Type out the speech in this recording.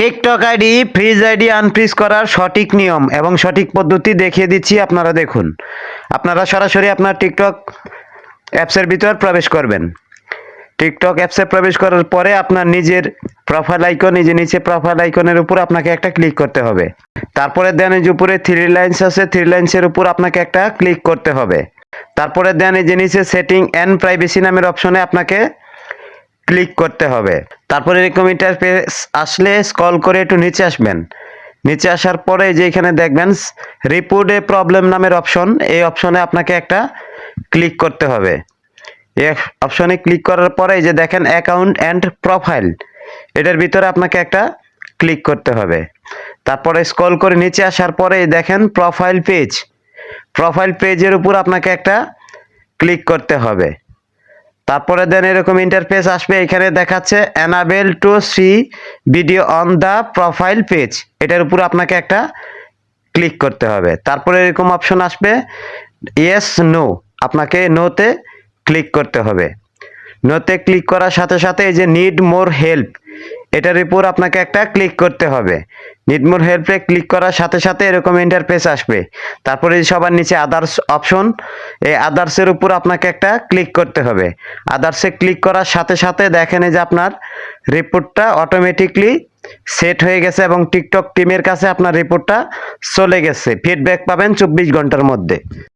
TikTok ID, freeze ID unfreeze করার সঠিক নিয়ম এবং সঠিক পদ্ধতি দেখিয়ে দিচ্ছি, আপনারা দেখুন। আপনারা সরাসরি আপনার টিকটক অ্যাপসের ভিতর প্রবেশ করবেন। টিকটক অ্যাপসে প্রবেশ করার পরে আপনার নিজের প্রোফাইল আইকন নিজে নিচে প্রোফাইল আইকনের উপর আপনাকে একটা ক্লিক করতে হবে। তারপরে দেন এই যে উপরে থ্রি লাইন্স আছে থ্রি লাইন্সের উপর আপনাকে একটা ক্লিক করতে হবে। তারপরে দেন এই যে নিচে সেটিং অ্যান্ড প্রাইভেসি নামের অপশনে আপনাকে ক্লিক করতে হবে। তারপরে এরকম ইন্টারফেস আসলে স্ক্রল করে একটু নিচে আসবেন। নিচে আসার পরে যে এখানে দেখবেন রিপোর্ট প্রবলেম নামের অপশন এই অপশনে আপনাকে একটা ক্লিক করতে হবে। এই অপশনে ক্লিক করার পরে যে দেখেন অ্যাকাউন্ট অ্যান্ড প্রোফাইল এটার ভিতরে আপনাকে একটা ক্লিক করতে হবে। তারপরে স্ক্রল করে নিচে আসার পরে দেখেন প্রোফাইল পেজ প্রোফাইল পেজের উপর আপনাকে একটা ক্লিক করতে হবে। তারপরে দেন এরকম ইন্টারফেস আসবে, এখানে দেখাচ্ছে enable to see video on the profile page এটার উপর আপনাকে একটা ক্লিক করতে হবে। তারপরে এরকম অপশন আসবে ইয়েস নো আপনাকে নোতে ক্লিক করতে হবে। নোতে ক্লিক করার সাথে সাথে এই যে নিড মোর হেল্প এটার উপর আপনাকে একটা ক্লিক করতে হবে। নিড মোর হেল্পে ক্লিক করার সাথে সাথে এরকম ইন্টারফেস আসবে। তারপরে সবার নিচে আদার্স অপশন এই আদার্সের উপর আপনাকে একটা ক্লিক করতে হবে। আদার্সে ক্লিক করার সাথে সাথে দেখেন যে আপনার রিপোর্টটা অটোমেটিকলি সেট হয়ে গেছে এবং টিকটক টিমের কাছে আপনার রিপোর্টটা চলে গেছে। ফিডব্যাক পাবেন চব্বিশ ঘণ্টার মধ্যে।